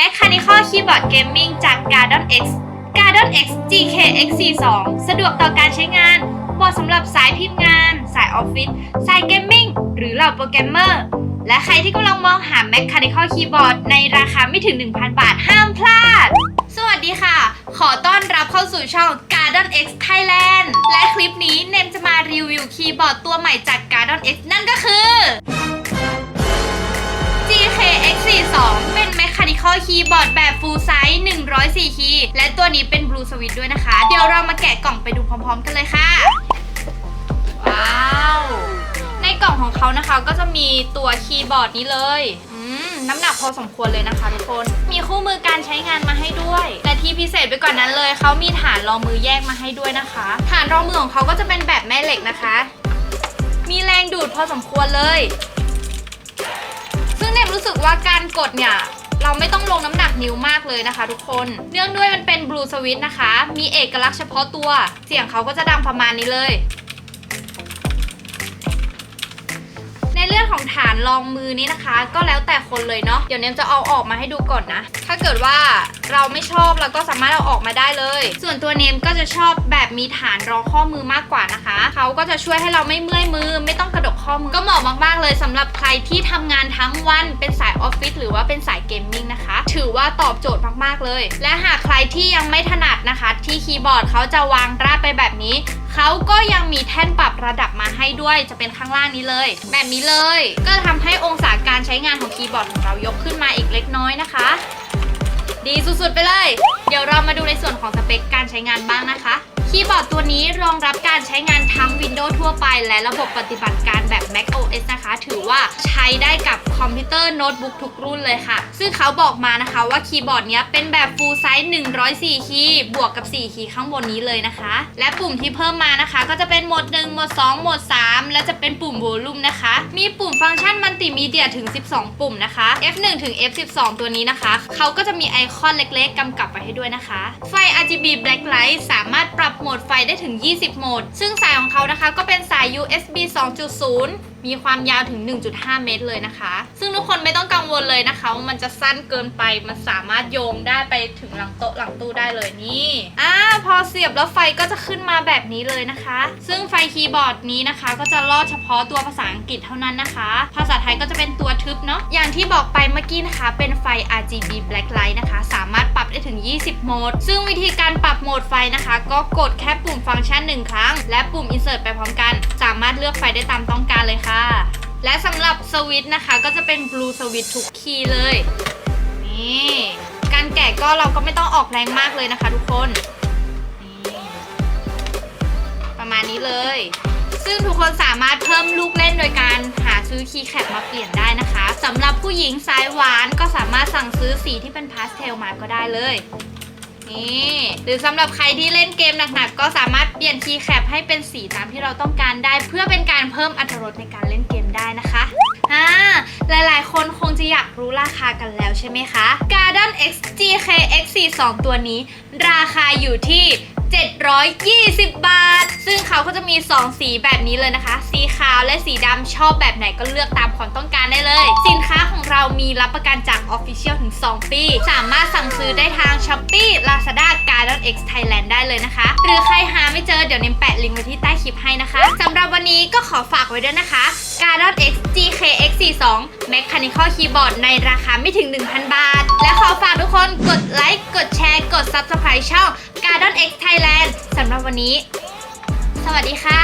Mechanical Keyboard Gaming จาก Garden X Garden X GK X42 สะดวกต่อการใช้งานเหมาะสำหรับสายพิมพ์งาน สายออฟฟิศ สายเกมมิ่ง หรือเหล่าโปรแกรมเมอร์ และใครที่กำลังมองหา Mechanical Keyboard ในราคาไม่ถึง 1,000 บาทห้ามพลาด สวัสดีค่ะ ขอต้อนรับเข้าสู่ช่อง Garden X Thailand และคลิปนี้เนมจะมารีวิวคีย์บอร์ดตัวใหม่จาก Garden X นั่นก็คือ เป็น Mechanical Keyboard แบบ Full Size 104 คีย์ และตัวนี้เป็น Blue Switch ด้วยนะคะ เดี๋ยวเรามาแกะกล่องไปดูพร้อม ๆ กันเลยค่ะ ว้าว ในกล่องของเขานะคะก็จะมีตัวคีย์บอร์ดนี้เลยอืมน้ำหนักพอสมควรเลยนะคะทุกคน มีคู่มือการใช้งานมาให้ด้วย แต่ที่พิเศษไปกว่านั้นเลย เขามีฐานรองมือแยกมาให้ด้วยนะคะ ฐานรองมือของเขาก็จะเป็นแบบแม่เหล็กนะคะ มีแรงดูดพอสมควรเลย ซึ่งเนี่ยรู้สึกว่าการกดเนี่ย เราไม่ต้องลงน้ำหนักนิ้วมากเลยนะคะ ทุกคน เนื่องด้วยมันเป็นบลูสวิตนะคะ มีเอกลักษณ์เฉพาะตัว เสียงเขาก็จะดังประมาณนี้เลย เรื่องของฐานรองมือนี้นะคะ ก็แล้วแต่คนเลยเนาะเดี๋ยวเนมจะเอาออกมาให้ดูก่อนนะ ถ้าเกิดว่าเราไม่ชอบเราก็สามารถเอาออกมาได้เลย ส่วนตัวเนมก็จะชอบแบบมีฐานรองข้อมือมากกว่านะคะเขาก็จะช่วยให้เราไม่เมื่อยมือ ไม่ต้องกระดกข้อมือก็เหมาะมากๆเลยสำหรับใครที่ทำงานทั้งวันเป็นสายออฟฟิศหรือว่าเป็นสายเกมมิ่งนะคะ ถือว่าตอบโจทย์มากๆเลย และหากใครที่ยังไม่ถนัดนะคะ ที่คีย์บอร์ดเขาจะวางราบไปแบบนี้ เขาก็ยังมีแท่นปรับระดับมาให้ด้วย จะเป็นข้างล่างนี้เลย แบบนี้เลย ก็ทำให้องศาการใช้งานของคีย์บอร์ดของเรายกขึ้นมาอีกเล็กน้อยนะคะ ดีสุดๆไปเลย เดี๋ยวเรามาดูในส่วนของสเปคการใช้งานบ้างนะคะ คีย์บอร์ดตัวนี้รองรับการใช้งานทั้ง Windows ทั่วไป และระบบปฏิบัติการแบบ Mac OS นะคะ ถือว่าใช้ได้กับคอมพิวเตอร์โน้ตบุ๊กทุกรุ่นเลยค่ะ ซึ่งเขาบอกมานะคะว่าคีย์บอร์ดเนี้ยเป็นแบบ Full Size 104 คีย์บวกกับ 4 คีย์ข้างบนนี้เลยนะคะ และปุ่มที่เพิ่มมานะคะ ก็จะเป็นโหมด 1 โหมด 2 โหมด 3 และจะเป็นปุ่ม Volume นะคะ มีปุ่มฟังก์ชันมัลติมีเดียถึง 12 ปุ่มนะคะ F1 ถึง F12 ตัวนี้นะคะ เขาก็จะมีไอคอนเล็กๆกำกับไว้ให้ด้วยนะคะ ไฟ RGB Blacklight สามารถปรับโหมดไฟได้ถึง 20 โหมด ซึ่งสายของเขานะคะก็เป็นสาย USB 2.0 มีความยาวถึง 1.5 เมตรเลยนะคะ ซึ่งทุกคนไม่ต้องกังวลเลยนะคะว่ามันจะสั้นเกินไป มันสามารถโยงได้ไปถึงหลังโต๊ะหลังตู้ได้เลยนี่อ่าพอเสียบแล้วไฟก็จะขึ้นมาแบบนี้เลยนะคะ ซึ่งไฟคีย์บอร์ดนี้นะคะ ก็จะลอดเฉพาะตัวภาษาอังกฤษเท่านั้นนะคะ ภาษาไทยก็จะเป็นตัวทึบเนาะ อย่างที่บอกไปเมื่อกี้นะคะ เป็นไฟ RGB Blacklight นะคะ สามารถปรับได้ถึง 20 โหมด ซึ่งวิธีการปรับโหมดไฟนะคะ ก็กดแค่ปุ่มฟังก์ชันหนึ่งครั้ง และปุ่ม Insert ไปพร้อมกัน สามารถเลือกไฟได้ตามต้องการเลยค่ะและสำหรับสวิตช์นะคะก็จะเป็น Blue Switch ทุกคีย์เลย นี่ การแกะก็เราก็ไม่ต้องออกแรงมากเลยนะคะทุกคนนี่ประมาณนี้เลย ซึ่งทุกคนสามารถเพิ่มลูกเล่นโดยการหาซื้อคีย์แคปมาเปลี่ยนได้นะคะสำหรับผู้หญิงสายหวานก็สามารถสั่งซื้อสีที่เป็นพาสเทลมาก็ได้เลย นี่หรือสำหรับใครที่เล่นเกมหนักๆ ก็สามารถเปลี่ยนคีย์แคปให้เป็นสีตามที่เราต้องการได้ เพื่อเป็นการเพิ่มอรรถรสในการเล่นเกมได้นะคะอ่าหลายๆ คนคงจะอยากรู้ราคากันแล้วใช่ไหมคะ Garden X GK X42 ตัวนี้ ราคาอยู่ที่ 720 บาท ซึ่งเขาก็จะมี 2 สีแบบนี้เลยนะคะ สีขาวและสีดำชอบแบบไหนก็เลือกตามความต้องการได้เลย สินค้าของเรามีรับประกันจาก Official ถึง 2 ปี สามารถสั่งซื้อได้ทาง Shopee Lazada Garden X Thailand ได้เลยนะคะ หรือใครหาไม่เจอเดี๋ยวเนมแปะลิงก์ไว้ที่ใต้คลิปให้นะคะสำหรับวันนี้ก็ขอฝากไว้ด้วยนะคะ Garden X GK X42 Mechanical Keyboard ในราคาไม่ถึง 1,000 บาท และขอฝากทุกคนกดไลค์กดแชร์กด Subscribe ช่อง Garden X Thailand สำหรับวันนี้ สวัสดีค่ะ